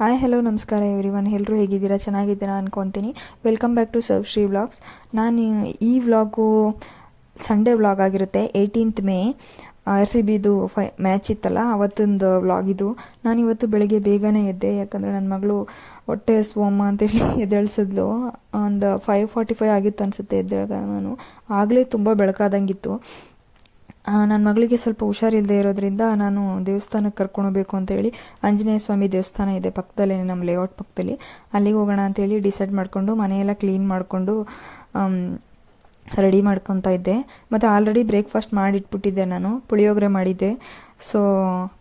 Hi hello ನಮಸ್ಕಾರ everyone ಎಲ್ಲರೂ ಹೇಗಿದ್ದೀರಾ? ಚೆನ್ನಾಗಿದ್ದೀರಾ ಅನ್ಕೊತೀನಿ. Welcome back to Sarv Shree vlogs ನಾನು ಈ ವ್ಲಾಗು ಸಂಡೇ ವ್ಲಾಗ್ ಆಗಿರುತ್ತೆ ಏಯ್ಟೀನ್ತ್ ಮೇ ಆರ್ ಸಿ ಬಿದು ಫೈ ಮ್ಯಾಚ್ ಇತ್ತಲ್ಲ, ಅವತ್ತೊಂದು ವ್ಲಾಗ್ ಇದು. ನಾನು ಇವತ್ತು ಬೆಳಗ್ಗೆ ಬೇಗನೆ ಎದ್ದೆ, ಯಾಕಂದರೆ ನನ್ನ ಮಗಳು ಹೊಟ್ಟೆ ಸ್ವಮ್ಮ ಅಂತೇಳಿ ಎದ್ದೇಳಿಸಿದ್ಲು. ಒಂದು ಫೈವ್ ಫಾರ್ಟಿ ಫೈವ್ ಆಗಿತ್ತು ಅನಿಸುತ್ತೆ ಎದ್ದಾಗ ನಾನು. ಆಗಲೇ ತುಂಬ ಬೆಳಕಾದಂಗಿತ್ತು. ನನ್ನ ಮಗಳಿಗೆ ಸ್ವಲ್ಪ ಹುಷಾರಿಲ್ಲದೆ ಇರೋದ್ರಿಂದ ನಾನು ದೇವಸ್ಥಾನಕ್ಕೆ ಕರ್ಕೊಂಡೋಗ್ಬೇಕು ಅಂತೇಳಿ ಆಂಜನೇಯ ಸ್ವಾಮಿ ದೇವಸ್ಥಾನ ಇದೆ ಪಕ್ಕದಲ್ಲೇ ನಮ್ಮ ಲೇಔಟ್ ಪಕ್ಕದಲ್ಲಿ. ಅಲ್ಲಿಗೆ ಹೋಗೋಣ ಅಂತೇಳಿ ಡಿಸೈಡ್ ಮಾಡಿಕೊಂಡು ಮನೆಯೆಲ್ಲ ಕ್ಲೀನ್ ಮಾಡಿಕೊಂಡು ರೆಡಿ ಮಾಡ್ಕೊತಾ ಇದ್ದೆ. ಮತ್ತು ಆಲ್ರೆಡಿ ಬ್ರೇಕ್ಫಾಸ್ಟ್ ಮಾಡಿಟ್ಬಿಟ್ಟಿದ್ದೆ ನಾನು. ಪುಳಿಯೋಗರೆ ಮಾಡಿದ್ದೆ. ಸೊ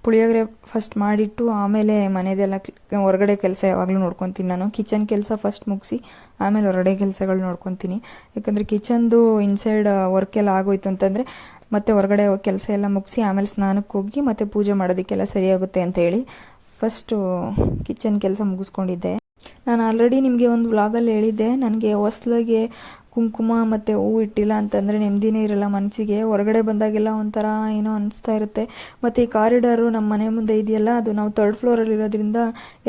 ಪುಳಿಯೋಗರೆ ಫಸ್ಟ್ ಮಾಡಿಟ್ಟು ಆಮೇಲೆ ಮನೆಯದೆಲ್ಲ ಹೊರಗಡೆ ಕೆಲಸ ಯಾವಾಗಲೂ ನೋಡ್ಕೊತೀನಿ ನಾನು. ಕಿಚನ್ ಕೆಲಸ ಫಸ್ಟ್ ಮುಗಿಸಿ ಆಮೇಲೆ ಹೊರಗಡೆ ಕೆಲಸಗಳು ನೋಡ್ಕೊತೀನಿ. ಯಾಕಂದರೆ ಕಿಚನ್ದು ಇನ್ಸೈಡ್ ವರ್ಕ್ ಎಲ್ಲ ಆಗೋಯ್ತು ಅಂತಂದರೆ ಮತ್ತೆ ಹೊರಗಡೆ ಕೆಲಸ ಎಲ್ಲ ಮುಗಿಸಿ ಆಮೇಲೆ ಸ್ನಾನಕ್ಕೆ ಹೋಗಿ ಮತ್ತೆ ಪೂಜೆ ಮಾಡೋದಕ್ಕೆಲ್ಲ ಸರಿಯಾಗುತ್ತೆ ಅಂತ ಹೇಳಿ ಫಸ್ಟು ಕಿಚನ್ ಕೆಲಸ ಮುಗಿಸ್ಕೊಂಡಿದ್ದೆ. ನಾನು ಆಲ್ರೆಡಿ ನಿಮಗೆ ಒಂದು ವ್ಲಾಗಲ್ಲಿ ಹೇಳಿದ್ದೆ. ನನಗೆ ಹೊಸ್ಲಾಗೆ ಕುಂಕುಮ ಮತ್ತು ಹೂ ಇಟ್ಟಿಲ್ಲ ಅಂತಂದರೆ ನೆಮ್ಮದಿನೇ ಇರಲ್ಲ. ಮನಸ್ಸಿಗೆ ಹೊರಗಡೆ ಬಂದಾಗೆಲ್ಲ ಒಂಥರ ಏನೋ ಅನಿಸ್ತಾ ಇರುತ್ತೆ. ಮತ್ತು ಈ ಕಾರಿಡಾರು ನಮ್ಮ ಮನೆ ಮುಂದೆ ಇದೆಯಲ್ಲ, ಅದು ನಾವು ತರ್ಡ್ ಫ್ಲೋರಲ್ಲಿ ಇರೋದ್ರಿಂದ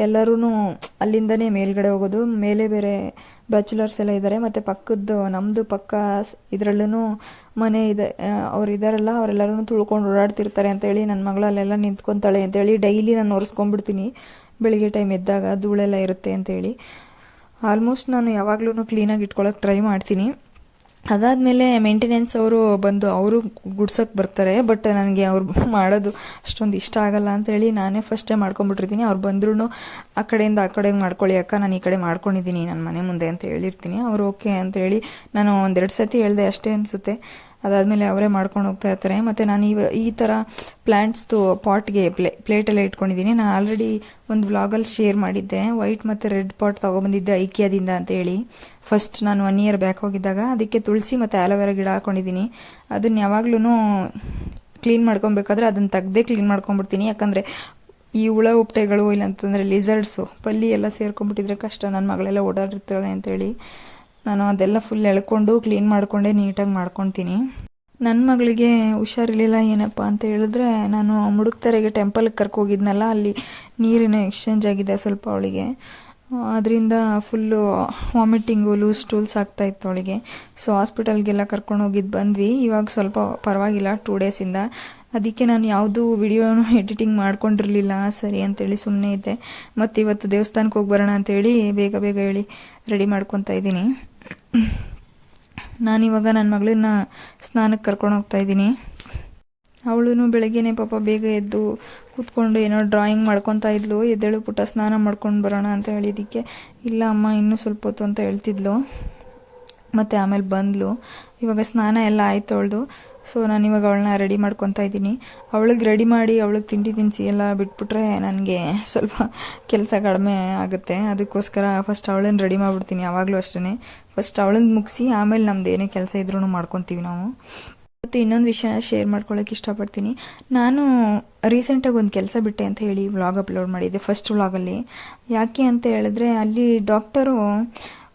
ಎಲ್ಲರೂ ಅಲ್ಲಿಂದನೇ ಮೇಲ್ಗಡೆ ಹೋಗೋದು. ಮೇಲೆ ಬೇರೆ ಬ್ಯಾಚುಲರ್ಸ್ ಎಲ್ಲ ಇದ್ದಾರೆ ಮತ್ತು ಪಕ್ಕದ್ದು ನಮ್ಮದು ಪಕ್ಕ ಇದರಲ್ಲೂ ಮನೆ ಇದೆ. ಅವ್ರು ಇದ್ದಾರಲ್ಲ ಅವರೆಲ್ಲರೂ ತುಳ್ಕೊಂಡು ಓಡಾಡ್ತಿರ್ತಾರೆ ಅಂತೇಳಿ ನನ್ನ ಮಗಳಲ್ಲೆಲ್ಲ ನಿಂತ್ಕೊತಾಳೆ ಅಂತೇಳಿ ಡೈಲಿ ನಾನು ಒರೆಸ್ಕೊಂಡ್ಬಿಡ್ತೀನಿ. ಬೆಳಿಗ್ಗೆ ಟೈಮ್ ಎದ್ದಾಗ ಧೂಳೆಲ್ಲ ಇರುತ್ತೆ ಅಂತೇಳಿ ಆಲ್ಮೋಸ್ಟ್ ನಾನು ಯಾವಾಗಲೂ ಕ್ಲೀನಾಗಿ ಇಟ್ಕೊಳ್ಳೋಕೆ ಟ್ರೈ ಮಾಡ್ತೀನಿ. ಅದಾದಮೇಲೆ ಮೇಂಟೆನೆನ್ಸ್ ಅವರು ಬಂದು ಅವರು ಗುಡ್ಸೋಕೆ ಬರ್ತಾರೆ ಬಟ್ ನನಗೆ ಅವ್ರು ಮಾಡೋದು ಅಷ್ಟೊಂದು ಇಷ್ಟ ಆಗಲ್ಲ ಅಂತೇಳಿ ನಾನೇ ಫಸ್ಟೇ ಮಾಡ್ಕೊಂಡ್ಬಿಟ್ಟಿರ್ತೀನಿ ಅವ್ರು ಬಂದ್ರೂ ಆ ಕಡೆಯಿಂದ ಆ ಕಡೆಗೆ ಮಾಡ್ಕೊಳ್ಳಿ ಅಕ್ಕ, ನಾನು ಈ ಕಡೆ ಮಾಡ್ಕೊಂಡಿದ್ದೀನಿ ನನ್ನ ಮನೆ ಮುಂದೆ ಅಂತ ಹೇಳಿರ್ತೀನಿ. ಅವ್ರು ಓಕೆ ಅಂತೇಳಿ ನಾನು ಒಂದೆರಡು ಸತಿ ಹೇಳಿದೆ ಅಷ್ಟೇ ಅನಿಸುತ್ತೆ. ಅದಾದಮೇಲೆ ಅವರೇ ಮಾಡ್ಕೊಂಡು ಹೋಗ್ತಾ ಇರ್ತಾರೆ. ಮತ್ತು ನಾನು ಇವ ಈ ಥರ ಪ್ಲ್ಯಾಂಟ್ಸ್ದು ಪಾಟ್ಗೆ ಪ್ಲೇ ಪ್ಲೇಟೆಲ್ಲ ಇಟ್ಕೊಂಡಿದ್ದೀನಿ. ನಾನು ಆಲ್ರೆಡಿ ಒಂದು ವ್ಲಾಗಲ್ಲಿ ಶೇರ್ ಮಾಡಿದ್ದೆ. ವೈಟ್ ಮತ್ತು ರೆಡ್ ಪಾಟ್ ತೊಗೊಬಂದಿದ್ದೆ ಐಕಿಯಾದಿಂದ ಅಂತೇಳಿ ಫಸ್ಟ್ ನಾನು ಒನ್ ಇಯರ್ ಬ್ಯಾಕ್ ಹೋಗಿದ್ದಾಗ ಅದಕ್ಕೆ ತುಳಸಿ ಮತ್ತು ಆಲೋವೆರಾ ಗಿಡ ಹಾಕ್ಕೊಂಡಿದ್ದೀನಿ ಅದನ್ನು ಯಾವಾಗ್ಲೂ ಕ್ಲೀನ್ ಮಾಡ್ಕೊಬೇಕಾದ್ರೆ ಅದನ್ನು ತೆಗ್ದೇ ಕ್ಲೀನ್ ಮಾಡ್ಕೊಂಬಿಡ್ತೀನಿ ಯಾಕಂದರೆ ಈ ಹುಳ ಉಪ್ಟೆಗಳು ಇಲ್ಲಾಂತಂದರೆ ಲಿಸರ್ಡ್ಸು ಪಲ್ಲಿ ಎಲ್ಲ ಸೇರ್ಕೊಂಡ್ಬಿಟ್ಟಿದ್ರೆ ಕಷ್ಟ. ನನ್ನ ಮಗಳೆಲ್ಲ ಓಡಾಡಿರ್ತಾಳೆ ಅಂತೇಳಿ ನಾನು ಅದೆಲ್ಲ ಫುಲ್ ಎಳ್ಕೊಂಡು ಕ್ಲೀನ್ ಮಾಡಿಕೊಂಡೆ, ನೀಟಾಗಿ ಮಾಡ್ಕೊತೀನಿ. ನನ್ನ ಮಗಳಿಗೆ ಹುಷಾರಿರಲಿಲ್ಲ, ಏನಪ್ಪ ಅಂತ ಹೇಳಿದ್ರೆ ನಾನು ಮುಡುಕ್ತರೆಗೆ ಟೆಂಪಲ್ಗೆ ಕರ್ಕೋಗಿದ್ನಲ್ಲ ಅಲ್ಲಿ ನೀರಿನ ಎಕ್ಸ್ಚೇಂಜ್ ಆಗಿದೆ ಸ್ವಲ್ಪ ಅವಳಿಗೆ. ಅದರಿಂದ ಫುಲ್ಲು ವಾಮಿಟಿಂಗು ಲೂಸ್ ಟೂಲ್ಸ್ ಆಗ್ತಾಯಿತ್ತು ಅವಳಿಗೆ. ಸೊ ಹಾಸ್ಪಿಟಲ್ಗೆಲ್ಲ ಕರ್ಕೊಂಡು ಹೋಗಿದ್ದು ಬಂದ್ವಿ. ಇವಾಗ ಸ್ವಲ್ಪ ಪರವಾಗಿಲ್ಲ ಟೂ ಡೇಸಿಂದ ಅದಕ್ಕೆ ನಾನು ಯಾವುದೂ ವಿಡಿಯೋನು ಎಡಿಟಿಂಗ್ ಮಾಡ್ಕೊಂಡಿರಲಿಲ್ಲ, ಸರಿ ಅಂತೇಳಿ ಸುಮ್ಮನೆ ಇದ್ದೆ. ಮತ್ತು ಇವತ್ತು ದೇವಸ್ಥಾನಕ್ಕೆ ಹೋಗಿ ಬರೋಣ ಅಂತೇಳಿ ಬೇಗ ಬೇಗ ಹೇಳಿ ರೆಡಿ ಮಾಡ್ಕೊತಾ ಇದ್ದೀನಿ. ನಾನಿವಾಗ ನನ್ನ ಮಗಳನ್ನ ಸ್ನಾನಕ್ಕೆ ಕರ್ಕೊಂಡು ಹೋಗ್ತಾ ಇದ್ದೀನಿ. ಅವಳು ಬೆಳಗ್ಗೆನೇ ಪಾಪ ಬೇಗ ಎದ್ದು ಕೂತ್ಕೊಂಡು ಏನೋ ಡ್ರಾಯಿಂಗ್ ಮಾಡ್ಕೊತಾ ಇದ್ಲು. ಎದ್ದೇಳು ಪುಟ್ಟ ಸ್ನಾನ ಮಾಡ್ಕೊಂಡು ಬರೋಣ ಅಂತ ಹೇಳಿದ್ದಕ್ಕೆ, ಇಲ್ಲ ಅಮ್ಮ, ಇನ್ನೂ ಸ್ವಲ್ಪ ಹೊತ್ತು ಅಂತ ಹೇಳ್ತಿದ್ಲು. ಮತ್ತು ಆಮೇಲೆ ಬಂದಳು ಇವಾಗ ಸ್ನಾನ ಎಲ್ಲ ಆಯ್ತು ಅವಳದು. ಸೊ ನಾನು ಇವಾಗ ಅವಳನ್ನ ರೆಡಿ ಮಾಡ್ಕೊತಾ ಇದ್ದೀನಿ. ಅವಳಿಗೆ ರೆಡಿ ಮಾಡಿ, ಅವಳಿಗೆ ತಿಂಡಿ ತಿನಿಸಿ ಎಲ್ಲ ಬಿಟ್ಬಿಟ್ರೆ ನನಗೆ ಸ್ವಲ್ಪ ಕೆಲಸ ಕಡಿಮೆ ಆಗುತ್ತೆ. ಅದಕ್ಕೋಸ್ಕರ ಫಸ್ಟ್ ಅವಳನ್ನ ರೆಡಿ ಮಾಡಿಬಿಡ್ತೀನಿ, ಯಾವಾಗಲೂ ಅಷ್ಟೇ ಫಸ್ಟ್ ಅವಳನ್ನ ಮುಗಿಸಿ ಆಮೇಲೆ ನಮ್ದು ಏನೇ ಕೆಲಸ ಇದ್ರೂ ಮಾಡ್ಕೊತೀವಿ ನಾವು. ಮತ್ತು ಇನ್ನೊಂದು ವಿಷಯ ಶೇರ್ ಮಾಡ್ಕೊಳ್ಳೋಕೆ ಇಷ್ಟಪಡ್ತೀನಿ. ನಾನು ರೀಸೆಂಟಾಗಿ ಒಂದು ಕೆಲಸ ಬಿಟ್ಟೆ ಅಂತ ಹೇಳಿ ವ್ಲಾಗ್ ಅಪ್ಲೋಡ್ ಮಾಡಿದ್ದೆ ಫಸ್ಟ್ ವ್ಲಾಗಲ್ಲಿ ಯಾಕೆ ಅಂತ ಹೇಳಿದ್ರೆ ಅಲ್ಲಿ ಡಾಕ್ಟರು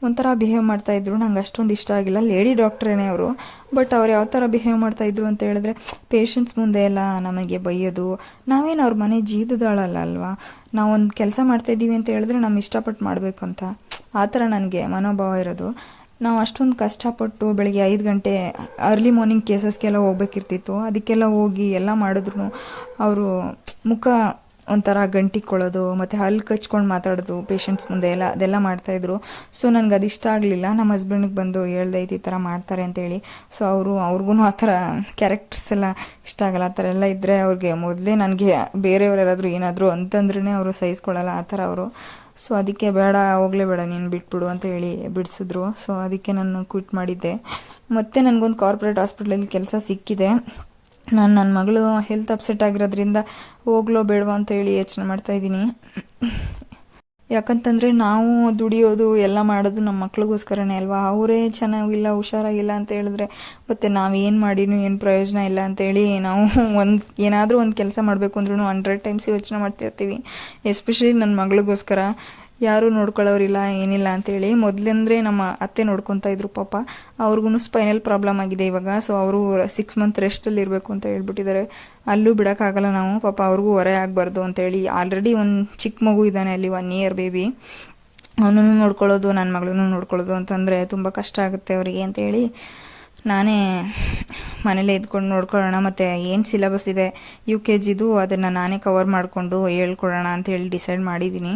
ಒಂಥರ ಬಿಹೇವ್ ಮಾಡ್ತಾ ಮಾಡ್ತಾಯಿದ್ರು ನಂಗೆ ಅಷ್ಟೊಂದು ಇಷ್ಟ ಆಗಿಲ್ಲ. ಲೇಡಿ ಡಾಕ್ಟ್ರೇನೇ ಅವರು. ಬಟ್ ಅವ್ರು ಯಾವ ಥರ ಬಿಹೇವ್ ಮಾಡ್ತಾಯಿದ್ರು ಅಂತ ಹೇಳಿದ್ರೆ ಪೇಷಂಟ್ಸ್ ಮುಂದೆ ಎಲ್ಲ ನಮಗೆ ಬೈಯೋದು. ನಾವೇನು ಅವ್ರ ಮನೆ ಜೀದದಾಳಲ್ಲ ಅಲ್ವಾ? ನಾವೊಂದು ಕೆಲಸ ಮಾಡ್ತಾಯಿದ್ದೀವಿ ಅಂತ ಹೇಳಿದ್ರೆ ನಮ್ಮ ಇಷ್ಟಪಟ್ಟು ಮಾಡಬೇಕು ಅಂತ ಆ ಥರ ನನಗೆ ಮನೋಭಾವ ಇರೋದು. ನಾವು ಅಷ್ಟೊಂದು ಕಷ್ಟಪಟ್ಟು ಬೆಳಗ್ಗೆ ಐದು ಗಂಟೆ ಅರ್ಲಿ ಮಾರ್ನಿಂಗ್ ಕೇಸಸ್ಗೆಲ್ಲ ಹೋಗ್ಬೇಕಿರ್ತಿತ್ತು. ಅದಕ್ಕೆಲ್ಲ ಹೋಗಿ ಎಲ್ಲ ಮಾಡಿದ್ರು ಅವರು ಮುಖ ಒಂಥರ ಗಂಟಿಕೊಳ್ಳೋದು, ಮತ್ತು ಹಲ್ಲು ಕಚ್ಕೊಂಡು ಮಾತಾಡೋದು ಪೇಷಂಟ್ಸ್ ಮುಂದೆ ಎಲ್ಲ, ಅದೆಲ್ಲ ಮಾಡ್ತಾಯಿದ್ರು ಸೊ ನನಗೆ ಅದು ಇಷ್ಟ ಆಗಲಿಲ್ಲ. ನಮ್ಮ ಹಸ್ಬೆಂಡಿಗೆ ಬಂದು ಹೇಳ್ದೈತಿ ಈ ಥರ ಮಾಡ್ತಾರೆ ಅಂತೇಳಿ ಸೊ ಅವರು ಅವ್ರಿಗೂ ಆ ಥರ ಕ್ಯಾರೆಕ್ಟರ್ಸ್ ಎಲ್ಲ ಇಷ್ಟ ಆಗಲ್ಲ. ಆ ಥರ ಎಲ್ಲ ಇದ್ದರೆ ಅವ್ರಿಗೆ ಮೊದಲೇ ನನಗೆ ಬೇರೆಯವ್ರು ಯಾರಾದರೂ ಏನಾದರೂ ಅಂತಂದ್ರೇ ಅವರು ಸಹಿಸ್ಕೊಳ್ಳಲ್ಲ. ಆ ಥರ ಅವರು. ಸೊ ಅದಕ್ಕೆ ಬೇಡ, ಹೋಗಲೇ ಬೇಡ, ನೀನು ಬಿಟ್ಬಿಡು ಅಂತ ಹೇಳಿ ಬಿಡಿಸಿದ್ರು. ಸೊ ಅದಕ್ಕೆ ನಾನು ಕ್ವಿಟ್ ಮಾಡಿದ್ದೆ. ಮತ್ತು ನನಗೊಂದು ಕಾರ್ಪೊರೇಟ್ ಹಾಸ್ಪಿಟ್ಲಲ್ಲಿ ಕೆಲಸ ಸಿಕ್ಕಿದೆ. ನಾನು ನನ್ನ ಮಗಳು ಹೆಲ್ತ್ ಅಪ್ಸೆಟ್ ಆಗಿರೋದ್ರಿಂದ ಹೋಗ್ಲೋ ಬೇಡವಾ ಅಂತ ಹೇಳಿ ಯೋಚನೆ ಮಾಡ್ತಾಯಿದ್ದೀನಿ ಯಾಕಂತಂದರೆ ನಾವು ದುಡಿಯೋದು ಎಲ್ಲ ಮಾಡೋದು ನಮ್ಮ ಮಕ್ಳಿಗೋಸ್ಕರನೇ ಅಲ್ವಾ? ಅವರೇ ಚೆನ್ನಾಗಿಲ್ಲ, ಹುಷಾರಾಗಿಲ್ಲ ಅಂತ ಹೇಳಿದ್ರೆ ಮತ್ತು ನಾವೇನು ಮಾಡಿನೂ ಏನು ಪ್ರಯೋಜನ ಇಲ್ಲ ಅಂತೇಳಿ ನಾವು ಒಂದು, ಏನಾದರೂ ಒಂದು ಕೆಲಸ ಮಾಡಬೇಕು ಅಂದ್ರೂ ಹಂಡ್ರೆಡ್ ಟೈಮ್ಸ್ ಯೋಚನೆ ಮಾಡ್ತಿರ್ತೀವಿ. ಎಸ್ಪೆಷಲಿ ನನ್ನ ಮಗಳಿಗೋಸ್ಕರ. ಯಾರೂ ನೋಡ್ಕೊಳ್ಳೋರಿಲ್ಲ, ಏನಿಲ್ಲ ಅಂತೇಳಿ ಮೊದಲಂದ್ರೆ ನಮ್ಮ ಅತ್ತೆ ನೋಡ್ಕೊತಾ ಇದ್ರು ಪಾಪ. ಅವ್ರಿಗೂ ಸ್ಪೈನಲ್ ಪ್ರಾಬ್ಲಮ್ ಆಗಿದೆ ಇವಾಗ ಸೊ ಅವರು ಸಿಕ್ಸ್ ಮಂತ್ ರೆಸ್ಟಲ್ಲಿ ಇರಬೇಕು ಅಂತ ಹೇಳ್ಬಿಟ್ಟಿದ್ದಾರೆ. ಅಲ್ಲೂ ಬಿಡೋಕ್ಕಾಗಲ್ಲ ನಾವು, ಪಾಪ ಅವ್ರಿಗೂ ಹೊರೆ ಆಗಬಾರ್ದು ಅಂತೇಳಿ. ಆಲ್ರೆಡಿ ಒಂದು ಚಿಕ್ಕ ಮಗು ಇದ್ದಾನೆ ಅಲ್ಲಿ ಒನ್ ಇಯರ್ ಬೇಬಿ ಅವನನ್ನು ನೋಡ್ಕೊಳ್ಳೋದು ನನ್ನ ಮಗಳನ್ನೂ ನೋಡ್ಕೊಳ್ಳೋದು ಅಂತಂದರೆ ತುಂಬ ಕಷ್ಟ ಆಗುತ್ತೆ ಅವರಿಗೆ ಅಂತೇಳಿ ನಾನೇ ಮನೇಲೇ ಇದ್ಕೊಂಡು ನೋಡ್ಕೊಳ್ಳೋಣ ಮತ್ತು ಏನು ಸಿಲೆಬಸ್ ಇದೆ ಯು ಕೆ ಜಿದು ಅದನ್ನು ನಾನೇ ಕವರ್ ಮಾಡಿಕೊಂಡು ಹೇಳ್ಕೊಡೋಣ ಅಂತೇಳಿ ಡಿಸೈಡ್ ಮಾಡಿದ್ದೀನಿ.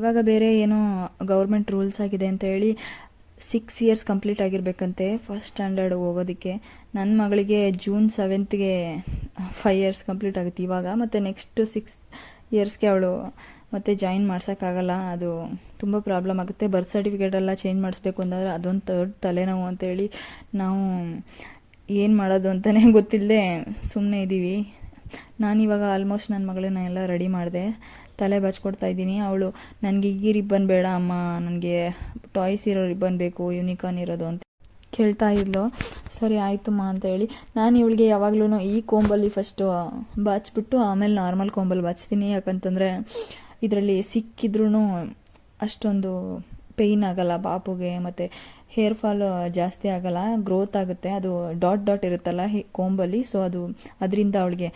ಇವಾಗ ಬೇರೆ ಏನೋ ಗೌರ್ಮೆಂಟ್ ರೂಲ್ಸ್ ಆಗಿದೆ ಅಂತ ಹೇಳಿ ಸಿಕ್ಸ್ ಇಯರ್ಸ್ ಕಂಪ್ಲೀಟ್ ಆಗಿರ್ಬೇಕಂತೆ ಫಸ್ಟ್ ಸ್ಟ್ಯಾಂಡರ್ಡ್ ಹೋಗೋದಕ್ಕೆ. ನನ್ನ ಮಗಳಿಗೆ ಜೂನ್ ಸೆವೆಂತ್ಗೆ ಫೈವ್ ಇಯರ್ಸ್ ಕಂಪ್ಲೀಟ್ ಆಗುತ್ತೆ ಇವಾಗ. ಮತ್ತು ನೆಕ್ಸ್ಟ್ ಸಿಕ್ಸ್ ಇಯರ್ಸ್ಗೆ ಅವಳು ಮತ್ತೆ ಜಾಯಿನ್ ಮಾಡ್ಸೋಕ್ಕಾಗಲ್ಲ. ಅದು ತುಂಬ ಪ್ರಾಬ್ಲಮ್ ಆಗುತ್ತೆ. ಬರ್ತ್ ಸರ್ಟಿಫಿಕೇಟ್ ಎಲ್ಲ ಚೇಂಜ್ ಮಾಡಿಸ್ಬೇಕು ಅಂದರೆ ಅದೊಂದು ದೊಡ್ಡ ತಲೆನೋವು ಅಂತೇಳಿ ನಾವು ಏನು ಮಾಡೋದು ಅಂತಲೇ ಗೊತ್ತಿಲ್ಲದೆ ಸುಮ್ಮನೆ ಇದ್ದೀವಿ ನಾನಿವಾಗ ಆಲ್ಮೋಸ್ಟ್ ನನ್ನ ಮಗಳನ್ನ ಎಲ್ಲ ರೆಡಿ ಮಾಡಿದೆ. ತಲೆ ಬಚ್ಕೊಡ್ತಾ ಇದ್ದೀನಿ. ಅವಳು ನನಗೆ ಈ ರಿಬ್ಬನ್ ಬೇಡ ಅಮ್ಮ, ನನಗೆ ಟಾಯ್ಸ್ ಇರೋ ರಿಬ್ಬನ್ ಬೇಕು, ಯುನಿಕಾರ್ನ್ ಇರೋದು ಅಂತ ಕೇಳ್ತಾ ಇದ್ಲು. ಸರಿ ಆಯಿತಮ್ಮ ಅಂತ ಹೇಳಿ. ನಾನು ಇವಳಿಗೆ ಯಾವಾಗಲೂ ಈ ಕೋಂಬಲ್ಲಿ ಫಸ್ಟು ಬಾಚ್ಬಿಟ್ಟು ಆಮೇಲೆ ನಾರ್ಮಲ್ ಕೋಂಬಲ್ಲಿ ಬಾಚ್ತೀನಿ. ಯಾಕಂತಂದರೆ ಇದರಲ್ಲಿ ಸಿಕ್ಕಿದ್ರೂ ಅಷ್ಟೊಂದು ಪೇಯ್ನ್ ಆಗಲ್ಲ ಬಾಪುಗೆ, ಮತ್ತು ಹೇರ್ ಫಾಲ್ ಜಾಸ್ತಿ ಆಗಲ್ಲ ಗ್ರೋತ್ ಆಗುತ್ತೆ. ಅದು ಡಾಟ್ ಡಾಟ್ ಇರುತ್ತಲ್ಲ ಹೇ, ಕೋಂಬಲ್ಲಿ. ಸೊ ಅದು, ಅದರಿಂದ ಅವಳಿಗೆ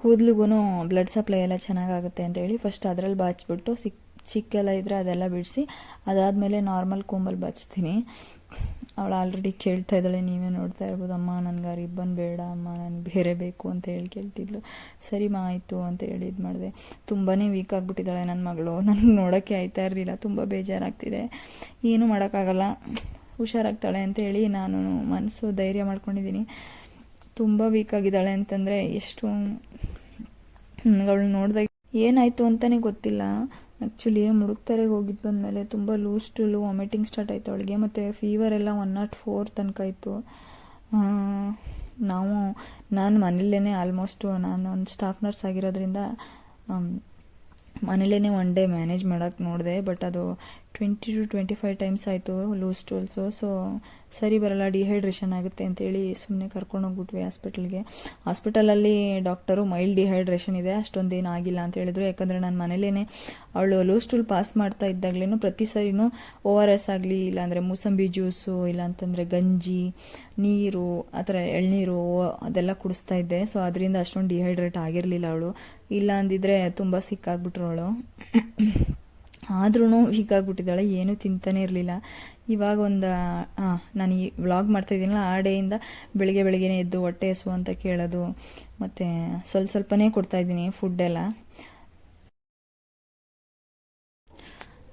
ಕೂದಲಿಗೂ ಬ್ಲಡ್ ಸಪ್ಲೈ ಎಲ್ಲ ಚೆನ್ನಾಗಾಗುತ್ತೆ ಅಂತೇಳಿ ಫಸ್ಟ್ ಅದರಲ್ಲಿ ಬಾಚ್ಬಿಟ್ಟು ಸಿಕ್, ಚಿಕ್ಕೆಲ್ಲ ಇದ್ದರೆ ಅದೆಲ್ಲ ಬಿಡಿಸಿ ಅದಾದಮೇಲೆ ನಾರ್ಮಲ್ ಕೋಂಬಲ್ಲಿ ಬಾಚ್ತೀನಿ. ಅವಳು ಆಲ್ರೆಡಿ ಕೇಳ್ತಾ ಇದ್ದಾಳೆ, ನೀವೇ ನೋಡ್ತಾ ಇರ್ಬೋದು, ಅಮ್ಮ, ನನಗೆ ಆ ರಿಬ್ಬನ್ ಬೇಡ, ಅಮ್ಮ, ನನಗೆ ಬೇರೆ ಬೇಕು ಅಂತ ಹೇಳಿ ಕೇಳ್ತಿದ್ಲು. ಸರಿ ಮಾ, ಆಯಿತು ಅಂತ ಹೇಳಿ ಇದು ಮಾಡಿದೆ. ತುಂಬಾ ವೀಕ್ ಆಗಿಬಿಟ್ಟಿದ್ದಾಳೆ ನನ್ನ ಮಗಳು. ನನಗೆ ನೋಡೋಕ್ಕೆ ಆಯ್ತಾ ಇರಲಿಲ್ಲ, ತುಂಬ ಬೇಜಾರಾಗ್ತಿದೆ. ಏನೂ ಮಾಡೋಕ್ಕಾಗಲ್ಲ, ಹುಷಾರಾಗ್ತಾಳೆ ಅಂತೇಳಿ ನಾನು ಮನಸ್ಸು ಧೈರ್ಯ ಮಾಡ್ಕೊಂಡಿದ್ದೀನಿ. ತುಂಬ ವೀಕಾಗಿದ್ದಾಳೆ ಅಂತಂದರೆ ಎಷ್ಟು ಅವಳು ನೋಡಿದಾಗ ಏನಾಯಿತು ಅಂತಲೇ ಗೊತ್ತಿಲ್ಲ. ಆ್ಯಕ್ಚುಲಿ ಮುಡುಕ್ತಾರೆಗೆ ಹೋಗಿದ್ದು ಬಂದಮೇಲೆ ತುಂಬ ಲೂಸ್ ಟುಲು ವಾಮಿಟಿಂಗ್ ಸ್ಟಾರ್ಟ್ ಆಯಿತು ಅವಳಿಗೆ. ಮತ್ತು ಫೀವರ್ ಎಲ್ಲ ಒನ್ ನಾಟ್ ಫೋರ್ ತನಕ ಇತ್ತು. ನಾವು, ನಾನು ಮನೇಲೇ ಆಲ್ಮೋಸ್ಟು ನಾನು ಒಂದು ಸ್ಟಾಫ್ ನರ್ಸ್ ಆಗಿರೋದ್ರಿಂದ ಮನೇಲೇ ಒನ್ ಡೇ ಮ್ಯಾನೇಜ್ ಮಾಡೋಕ್ಕೆ ನೋಡಿದೆ ಬಟ್ ಅದು twenty two twenty five times ಆಯಿತು ಲೂಸ್ ಟೂಲ್ಸು ಸೊ ಸರಿ ಬರಲ್ಲ ಡಿಹೈಡ್ರೇಷನ್ ಆಗುತ್ತೆ ಅಂತೇಳಿ ಸುಮ್ಮನೆ ಕರ್ಕೊಂಡು ಹೋಗ್ಬಿಟ್ವಿ ಹಾಸ್ಪಿಟಲ್ಗೆ ಹಾಸ್ಪಿಟಲಲ್ಲಿ ಡಾಕ್ಟರು ಮೈಲ್ಡ್ ಡಿಹೈಡ್ರೇಷನ್ ಇದೆ ಅಷ್ಟೊಂದೇನು ಆಗಿಲ್ಲ ಅಂತ ಹೇಳಿದ್ರು. ಯಾಕಂದರೆ ನಾನು ಮನೇಲೇ ಅವಳು ಲೂಸ್ ಟೂಲ್ ಪಾಸ್ ಮಾಡ್ತಾ ಇದ್ದಾಗಲೇ ಪ್ರತಿ ಸರಿನೂ ಓ ಆರ್ ಎಸ್ ಆಗಲಿ, ಇಲ್ಲಾಂದರೆ ಮೂಸಂಬಿ ಜ್ಯೂಸು ಇಲ್ಲಾಂತಂದರೆ ಗಂಜಿ, ನೀರು, ಆ ಥರ ಎಳ್ನೀರು ಅದೆಲ್ಲ ಕುಡಿಸ್ತಾ ಇದ್ದೆ. ಸೊ ಅದರಿಂದ ಅಷ್ಟೊಂದು ಡಿಹೈಡ್ರೇಟ್ ಆಗಿರಲಿಲ್ಲ ಅವಳು. ಇಲ್ಲ ಅಂದಿದ್ರೆ ತುಂಬ ಸಿಕ್ಕಾಗ್ಬಿಟ್ರು ಅವಳು. ಆದ್ರೂ ವೀಕ್ ಆಗ್ಬಿಟ್ಟಿದ್ದಾಳೆ ಏನೂ ತಿಂತಾನೆ ಇರಲಿಲ್ಲ. ಇವಾಗ ಒಂದು ನಾನು ಈ ವ್ಲಾಗ್ ಮಾಡ್ತಾ ಇದ್ದೀನಲ್ಲ, ಆ ಡೇಯಿಂದ ಬೆಳಿಗ್ಗೆ ಬೆಳಿಗ್ಗೆನೇ ಎದ್ದು ಹೊಟ್ಟೆ ಹಸು ಅಂತ ಕೇಳೋದು, ಮತ್ತು ಸ್ವಲ್ಪ ಸ್ವಲ್ಪನೇ ಕೊಡ್ತಾಯಿದ್ದೀನಿ ಫುಡ್ಡೆಲ್ಲ.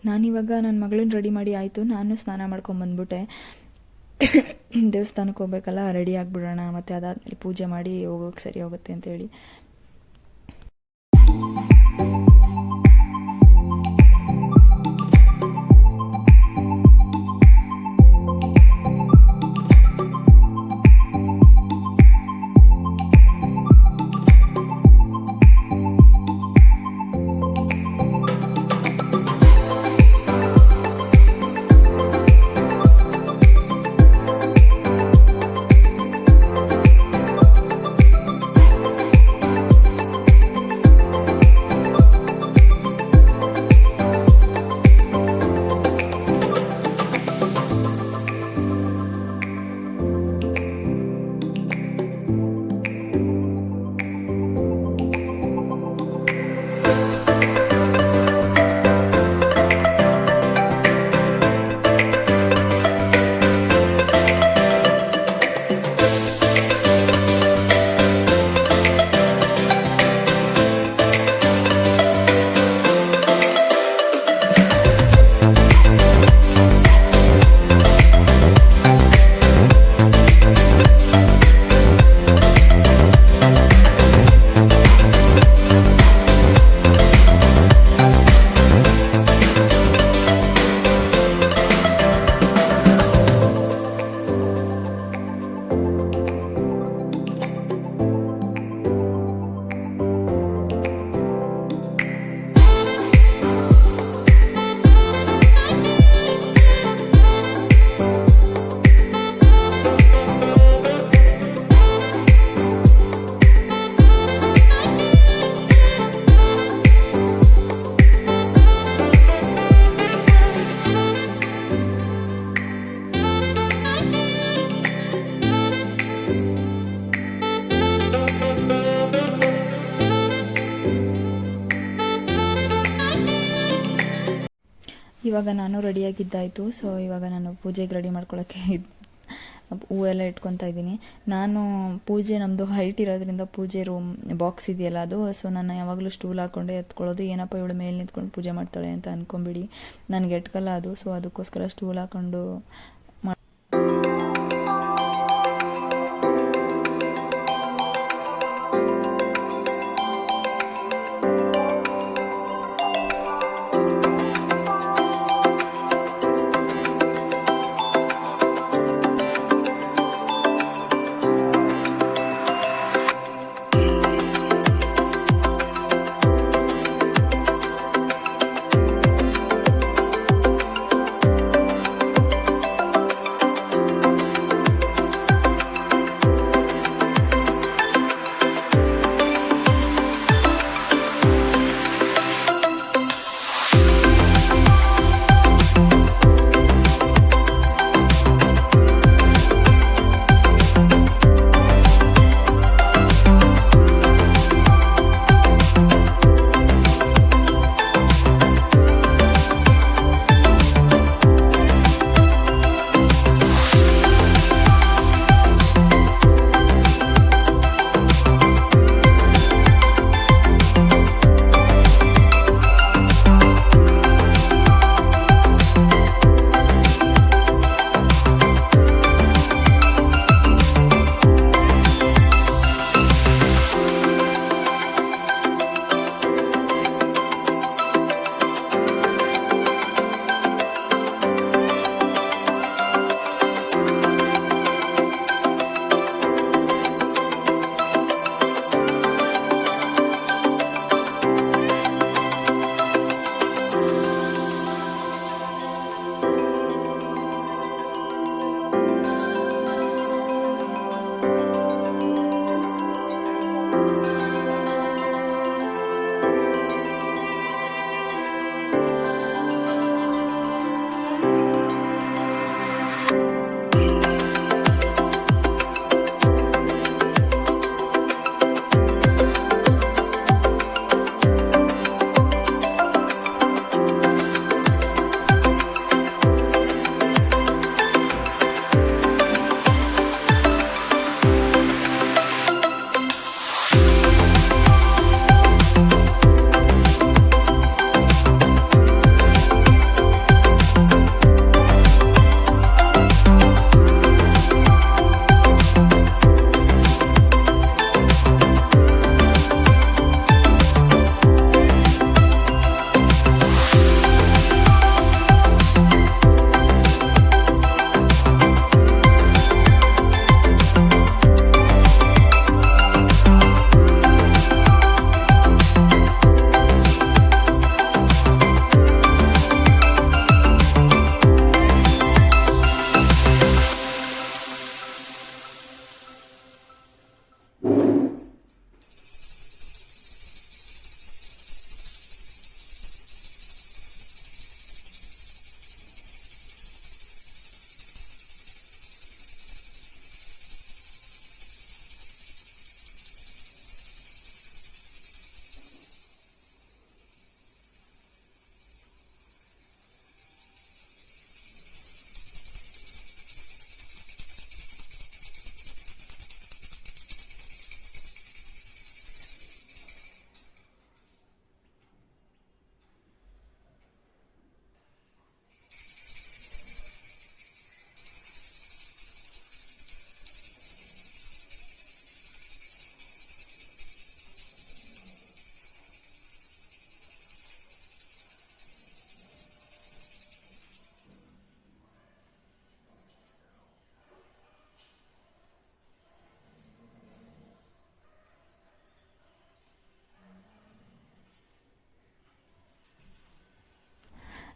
ನಾನಿವಾಗ ನನ್ನ ಮಗಳನ್ನ ರೆಡಿ ಮಾಡಿ ಆಯಿತು, ನಾನು ಸ್ನಾನ ಮಾಡ್ಕೊಂಬಂದ್ಬಿಟ್ಟೆ ದೇವಸ್ಥಾನಕ್ಕೆ ಹೋಗ್ಬೇಕಲ್ಲ, ರೆಡಿ ಆಗಿಬಿಡೋಣ, ಮತ್ತು ಅದಾದಮೇಲೆ ಪೂಜೆ ಮಾಡಿ ಹೋಗೋಕೆ ಸರಿ ಹೋಗುತ್ತೆ ಅಂತೇಳಿ. ಇವಾಗ ನಾನು ರೆಡಿಯಾಗಿದ್ದಾಯಿತು. ಸೊ ಇವಾಗ ನಾನು ಪೂಜೆಗೆ ರೆಡಿ ಮಾಡ್ಕೊಳ್ಳೋಕ್ಕೆ ಹೂವೆಲ್ಲ ಇಟ್ಕೊತಾ ಇದ್ದೀನಿ. ನಾನು ಪೂಜೆ ನಮ್ಮದು ಹೈಟ್ ಇರೋದ್ರಿಂದ ಪೂಜೆ ರೂಮ್ ಬಾಕ್ಸ್ ಇದೆಯಲ್ಲ ಅದು. ಸೊ ನಾನು ಯಾವಾಗಲೂ ಸ್ಟೂಲ್ ಹಾಕೊಂಡೆ ಎತ್ಕೊಳ್ಳೋದು. ಏನಪ್ಪ ಇವಳು ಮೇಲೆ ನಿಂತ್ಕೊಂಡು ಪೂಜೆ ಮಾಡ್ತಾಳೆ ಅಂತ ಅಂದ್ಕೊಂಬಿಡಿ ನನಗೆ ಎಟ್ಕಲ್ಲ ಅದು. ಸೊ ಅದಕ್ಕೋಸ್ಕರ ಸ್ಟೂಲ್ ಹಾಕ್ಕೊಂಡು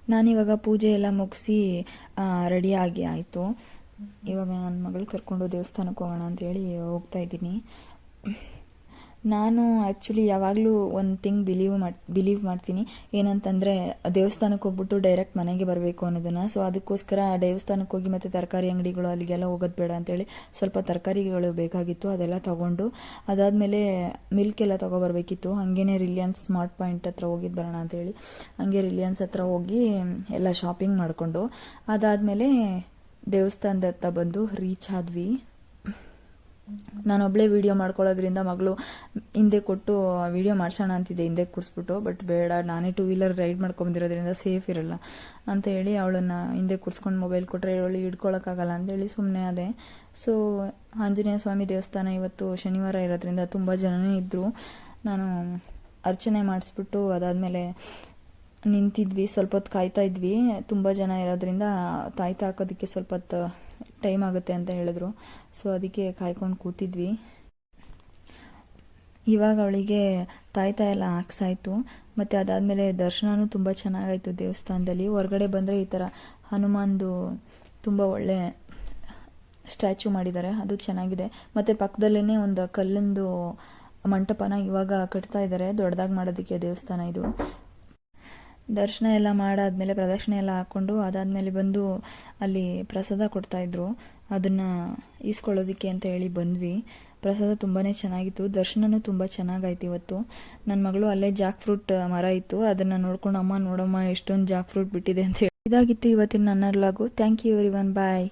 ನಾನಿವಾಗ ಪೂಜೆ ಎಲ್ಲ ಮುಗಿಸಿ ರೆಡಿಯಾಗಿ ಆಯಿತು. ಇವಾಗ ನನ್ನ ಮಗಳು ಕರ್ಕೊಂಡು ದೇವಸ್ಥಾನಕ್ಕೆ ಹೋಗೋಣ ಅಂತೇಳಿ ಹೋಗ್ತಾ ಇದ್ದೀನಿ. ನಾನು ಆ್ಯಕ್ಚುಲಿ ಯಾವಾಗಲೂ ಒಂದು ಥಿಂಗ್ ಬಿಲೀವ್ ಮಾಡಿ ಬಿಲೀವ್ ಮಾಡ್ತೀನಿ. ಏನಂತಂದರೆ ದೇವಸ್ಥಾನಕ್ಕೆ ಹೋಗ್ಬಿಟ್ಟು ಡೈರೆಕ್ಟ್ ಮನೆಗೆ ಬರಬೇಕು ಅನ್ನೋದನ್ನು. ಸೊ ಅದಕ್ಕೋಸ್ಕರ ದೇವಸ್ಥಾನಕ್ಕೆ ಹೋಗಿ ಮತ್ತು ತರಕಾರಿ ಅಂಗಡಿಗಳು ಅಲ್ಲಿಗೆಲ್ಲ ಹೋಗೋದು ಬೇಡ ಅಂತೇಳಿ ಸ್ವಲ್ಪ ತರಕಾರಿಗಳು ಬೇಕಾಗಿತ್ತು, ಅದೆಲ್ಲ ತೊಗೊಂಡು. ಅದಾದಮೇಲೆ ಮಿಲ್ಕ್ ಎಲ್ಲ ತೊಗೊಬರ್ಬೇಕಿತ್ತು. ಹಾಗೇನೆ ರಿಲಿಯನ್ಸ್ ಸ್ಮಾರ್ಟ್ ಪಾಯಿಂಟ್ ಹತ್ರ ಹೋಗಿದ್ದು ಬರೋಣ ಅಂತೇಳಿ. ಹಾಗೆ ರಿಲಿಯನ್ಸ್ ಹತ್ರ ಹೋಗಿ ಎಲ್ಲ ಶಾಪಿಂಗ್ ಮಾಡಿಕೊಂಡು. ಅದಾದಮೇಲೆ ದೇವಸ್ಥಾನದ ಹತ್ರ ಬಂದು ರೀಚ್ ಆದ್ವಿ. ನಾನೊಬ್ಬಳೇ ವಿಡಿಯೋ ಮಾಡ್ಕೊಳ್ಳೋದ್ರಿಂದ ಮಗಳು ಹಿಂದೆ ಕೊಟ್ಟು ವಿಡಿಯೋ ಮಾಡ್ಸೋಣ ಅಂತಿದ್ದೆ ಹಿಂದೆ ಕೂರಿಸ್ಬಿಟ್ಟು. ಬಟ್ ಬೇಡ, ನಾನೇ ಟೂ ವೀಲರ್ ರೈಡ್ ಮಾಡ್ಕೊಂಬಂದಿರೋದ್ರಿಂದ ಸೇಫ್ ಇರಲ್ಲ ಅಂತ ಹೇಳಿ ಅವಳನ್ನು ಹಿಂದೆ ಕೂರಿಸ್ಕೊಂಡು ಮೊಬೈಲ್ ಕೊಟ್ಟರೆ ಅವಳು ಹಿಡ್ಕೊಳಕ್ಕಾಗಲ್ಲ ಅಂತೇಳಿ ಸುಮ್ಮನೆ ಅದೇ ಸೊ ಆಂಜನೇಯ ಸ್ವಾಮಿ ದೇವಸ್ಥಾನ ಇವತ್ತು ಶನಿವಾರ ಇರೋದ್ರಿಂದ ತುಂಬ ಜನನೇ ಇದ್ದರು ನಾನು ಅರ್ಚನೆ ಮಾಡಿಸ್ಬಿಟ್ಟು ಅದಾದಮೇಲೆ ನಿಂತಿದ್ವಿ ಸ್ವಲ್ಪ ಹೊತ್ತು ಕಾಯ್ತಾ ಇದ್ವಿ. ತುಂಬ ಜನ ಇರೋದ್ರಿಂದ ತಾಯ್ತಾ ಹಾಕೋದಕ್ಕೆ ಸ್ವಲ್ಪ ಹೊತ್ತು ಟೈಮ್ ಆಗುತ್ತೆ ಅಂತ ಹೇಳಿದ್ರು. ಸೊ ಅದಕ್ಕೆ ಕಾಯ್ಕೊಂಡು ಕೂತಿದ್ವಿ. ಇವಾಗ ಅವಳಿಗೆ ತಾಯ್ತಾ ಎಲ್ಲ ಹಾಕ್ಸಾಯಿತು ಮತ್ತು ಅದಾದಮೇಲೆ ದರ್ಶನವೂ ತುಂಬ ಚೆನ್ನಾಗಾಯಿತು ದೇವಸ್ಥಾನದಲ್ಲಿ. ಹೊರಗಡೆ ಬಂದರೆ ಈ ಥರ ಹನುಮಾನ್ದು ತುಂಬ ಒಳ್ಳೆ ಸ್ಟ್ಯಾಚು ಮಾಡಿದ್ದಾರೆ. ಅದು ಚೆನ್ನಾಗಿದೆ. ಮತ್ತು ಪಕ್ಕದಲ್ಲೇ ಒಂದು ಕಲ್ಲಿಂದು ಮಂಟಪನ ಇವಾಗ ಕಟ್ತಾ ಇದ್ದಾರೆ. ದೊಡ್ಡದಾಗಿ ಮಾಡೋದಕ್ಕೆ ದೇವಸ್ಥಾನ ಇದು. ದರ್ಶನ ಎಲ್ಲ ಮಾಡಾದ್ಮೇಲೆ ಪ್ರದಕ್ಷಿಣೆ ಎಲ್ಲ ಹಾಕ್ಕೊಂಡು ಅದಾದ್ಮೇಲೆ ಬಂದು ಅಲ್ಲಿ ಪ್ರಸಾದ ಕೊಡ್ತಾಯಿದ್ರು ಅದನ್ನು ಈಸ್ಕೊಳ್ಳೋದಿಕ್ಕೆ ಅಂತ ಹೇಳಿ ಬಂದ್ವಿ. ಪ್ರಸಾದ ತುಂಬಾ ಚೆನ್ನಾಗಿತ್ತು. ದರ್ಶನವೂ ತುಂಬ ಚೆನ್ನಾಗಾಯ್ತು ಇವತ್ತು. ನನ್ನ ಮಗಳು ಅಲ್ಲೇ ಜಾಕ್ ಫ್ರೂಟ್ ಮರ ಇತ್ತು. ಅದನ್ನು ನೋಡ್ಕೊಂಡು, ಅಮ್ಮ ನೋಡಮ್ಮ, ಎಷ್ಟೊಂದು ಜಾಕ್ ಫ್ರೂಟ್ ಬಿಟ್ಟಿದೆ ಅಂತ ಹೇಳಿ. ಇದಾಗಿತ್ತು ಇವತ್ತಿನ ನನ್ನ vlog thank you everyone bye